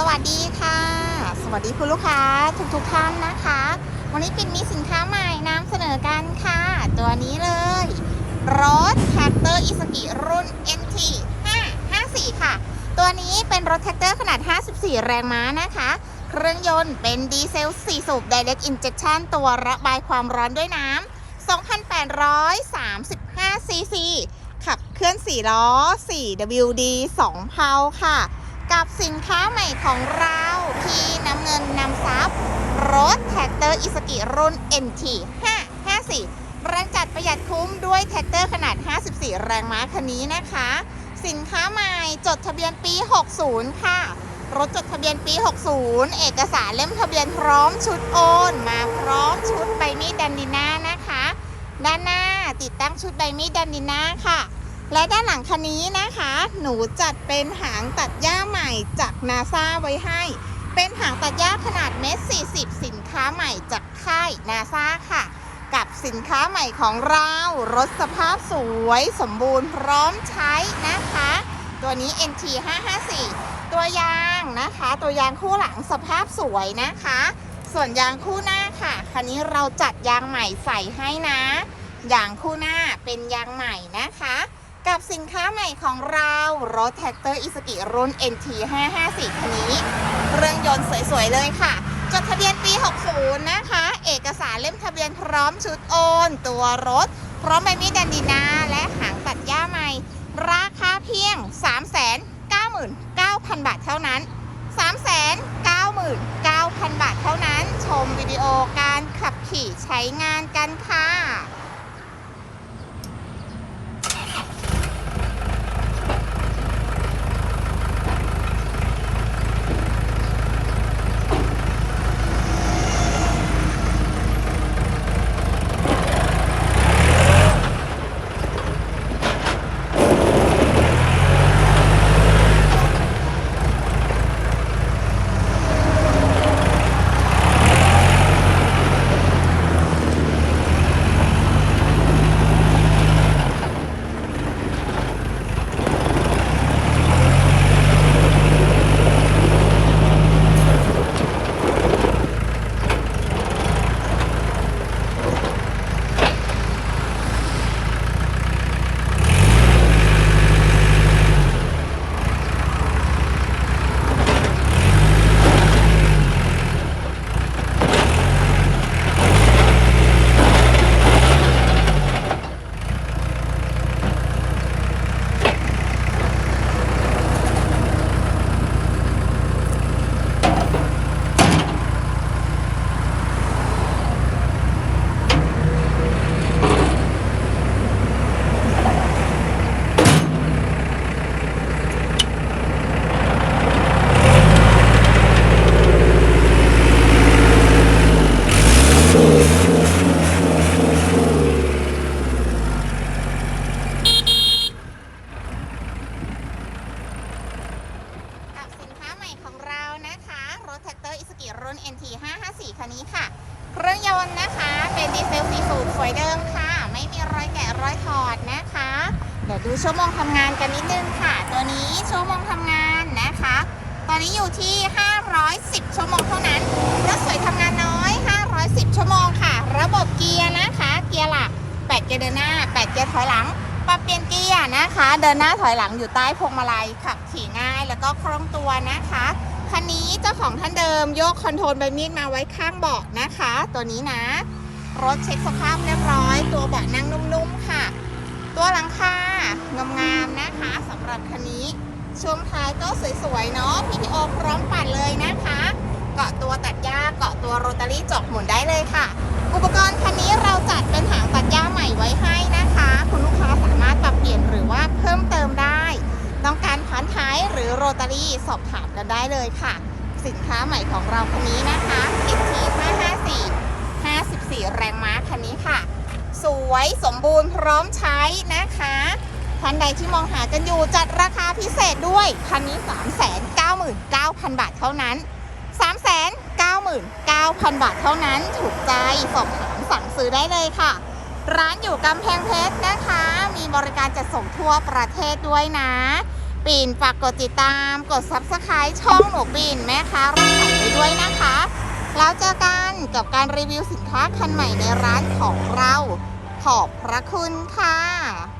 สวัสดีค่ะ สวัสดีคุณลูกค้าทุกทุกๆท่านนะคะ วันนี้ปิ่นมีสินค้าใหม่นำเสนอกันค่ะ ตัวนี้เลย รถแท็กเตอร์อิสกิรุ่น NT 554 ค่ะ ตัวนี้เป็นรถแท็กเตอร์ขนาด 54 แรงม้านะคะ เครื่องยนต์เป็นดีเซล 4 สูบ Direct Injection ตัวระบายความร้อนด้วยน้ำ2,835ซีซีขับเคลื่อน4ล้อ 4 WD 2เพาค่ะ กับสินค้าใหม่ของเราที่น้ำเงินนำซับรถแท็กเตอร์อิสกิรุ่น NT 554แรงจัดประหยัดคุ้มด้วยแท็กเตอร์ขนาด 54 แรงม้าคันนี้นะคะ สินค้าใหม่จดทะเบียนปี 60 ค่ะ รถจดทะเบียนปี 60 เอกสารเล่มทะเบียนพร้อมชุดโอน มาพร้อมชุดใบมีดดันดิน่านะคะ ด้านหน้าติดตั้งชุดใบมีดดันดิน่าค่ะ และด้านหลังคันนี้นะคะ หนูจัดเป็นหางตัดหญ้าใหม่จากนาซาไว้ให้ เป็นหางตัดหญ้าขนาดเมตร40 สินค้าใหม่จากค่ายนาซาค่ะ กับสินค้าใหม่ของเรา รถสภาพสวยสมบูรณ์พร้อมใช้นะคะ ตัวนี้ NT 554 ตัวยางนะคะ ตัวยางคู่หลังสภาพสวยนะคะ ส่วนยางคู่หน้าค่ะ คันนี้เราจัดยางใหม่ใส่ให้นะ ยางคู่หน้าเป็นยางใหม่นะคะ กับสินค้าใหม่ของเรารถแท็กเตอร์อิสกิรุ่น NT 554คันนี้เครื่องยนต์สวยๆเลยค่ะ จดทะเบียนปี 60 นะคะ เอกสารเล่มทะเบียนพร้อมชุดโอน ตัวรถ พร้อมใบมีดแดนดีนา และหางตัดหญ้าใหม่ ราคาเพียง 399,000 บาทเท่านั้น 399,000 บาทเท่านั้น ชมวิดีโอการขับขี่ใช้งานกันค่ะ ถแท็กเตอร์อิสกิรุ่น NT 554 คันนี้ค่ะ เครื่องยนต์นะคะ เป็นดีเซล4สูบสวยเดิมค่ะ ไม่มีรอยแกะรอยถอดนะคะ เดี๋ยวดูชั่วโมงทำงานกันนิดนึงค่ะ ตัวนี้ชั่วโมงทำงานนะคะ ตอนนี้อยู่ที่ 510 ชั่วโมงเท่านั้นรถสวยทำงานน้อย 510 ชั่วโมงค่ะ ระบบเกียร์นะคะ เกียร์หลัก 8 เกียร์เดินหน้า 8 เกียร์ถอยหลังปรับเปลี่ยนเกียร์นะคะ เดินหน้าถอยหลังอยู่ใต้พวงมาลัยขับขี่ง่ายแล้วก็คล่องตัวนะคะ ของท่านเดิมโยกคอนโทรลใบมีดมาไว้ข้างเบาะนะคะ ตัวนี้นะ รถเช็คสภาพเรียบร้อย ตัวเบาะนั่งนุ่มๆค่ะ ตัวหลังคางามๆนะคะสำหรับคันนี้ ช่วงท้ายก็สวยๆเนาะพีทีโอพร้อมปัดเลยนะคะ เกาะตัวตัดหญ้าเกาะตัวโรตารี่จอกหมุนได้เลยค่ะ อุปกรณ์คันนี้เราจัดเป็นหางตัดหญ้าใหม่ไว้ให้นะคะ คุณลูกค้าสามารถปรับเปลี่ยนหรือว่าเพิ่มเติมได้ ต้องการพันท้ายหรือโรตารี่สอบถามกันได้เลยค่ะ สินค้าใหม่ของเราคันนี้นะคะ NT 554 54 แรงม้าคันนี้ค่ะ สวยสมบูรณ์พร้อมใช้นะคะท่านใดที่มองหากันอยู่จัดราคาพิเศษด้วย คันนี้ 399,000 บาทเท่านั้น 399,000 บาทเท่านั้น ถูกใจสอบถามสั่งซื้อได้เลยค่ะ ร้านอยู่กำแพงเพชรนะคะ มีบริการจัดส่งทั่วประเทศด้วยนะ ปิ่นฝากกดติดตาม กด Subscribe ช่องหนูปิ่นแม่ค้ารถไถไปด้วยนะคะ แล้วเจอกันกับการรีวิวสินค้าคันใหม่ในร้านของเรา ขอบพระคุณค่ะ